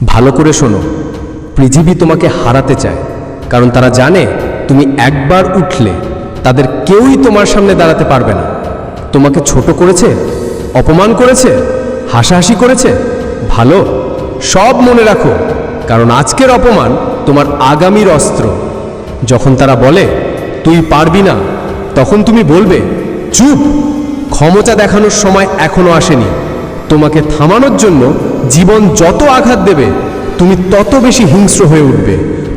ভালো করে শোনো। পৃথিবী তোমাকে হারাতে চায়, কারণ তারা জানে তুমি একবার উঠলে তাদের কেউই তোমার সামনে দাঁড়াতে পারবে না। তোমাকে ছোট করেছে, অপমান করেছে, হাসাহাসি করেছে, ভালো, সব মনে রাখো, কারণ আজকের অপমান তোমার আগামীর অস্ত্র। যখন তারা বলে, তুই পারবি না, তখন তুমি বলবে, চুপ, ক্ষমতা দেখানোর সময় এখনও আসেনি। তোমাকে থামানোর জন্য জীবন যত আঘাত দেবে, তুমি তত বেশি হিংস্র হয়ে উঠবে,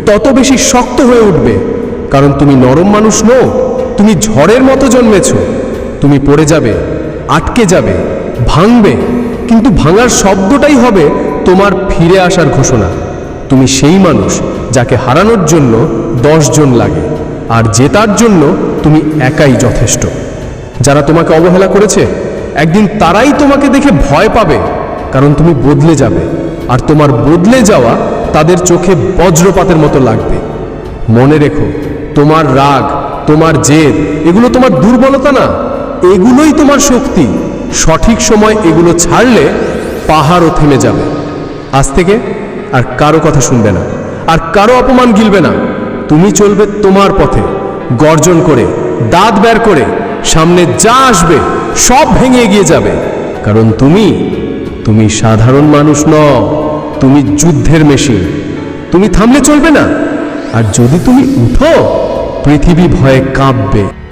তত বেশি শক্ত হয়ে উঠবে। কারণ তুমি নরম মানুষ নও, তুমি ঝড়ের মতো জন্মেছ। তুমি পড়ে যাবে, আটকে যাবে, ভাঙবে, কিন্তু ভাঙার শব্দটাই হবে তোমার ফিরে আসার ঘোষণা। তুমি সেই মানুষ যাকে হারানোর জন্য জন লাগে, আর জেতার জন্য তুমি একাই যথেষ্ট। যারা তোমাকে অবহেলা করেছে একদিন তারাই তোমাকে দেখে ভয় পাবে, কারণ তুমি বদলে যাবে, আর তোমার বদলে যাওয়া তাদের চোখে বজ্রপাতের মতো লাগবে। মনে রেখো, তোমার রাগ, তোমার জেদ, এগুলো তোমার দুর্বলতা না, এগুলোই তোমার শক্তি। সঠিক সময় এগুলো ছাড়লে পাহাড়ও থেমে যাবে। আজ থেকে আর কারও কথা শুনবে না, আর কারও অপমান গিলবে না। তুমি চলবে তোমার পথে, গর্জন করে, দাঁত বের করে সামনে যা আসবে, সব ভেঙে এগিয়ে যাবে। কারণ তুমি তুমি সাধারণ মানুষ ন তুমি যুদ্ধের মেশিন। তুমি থামলে চলবে না। আর যদি তুমি উঠো, পৃথিবী ভয়ে কাঁপবে।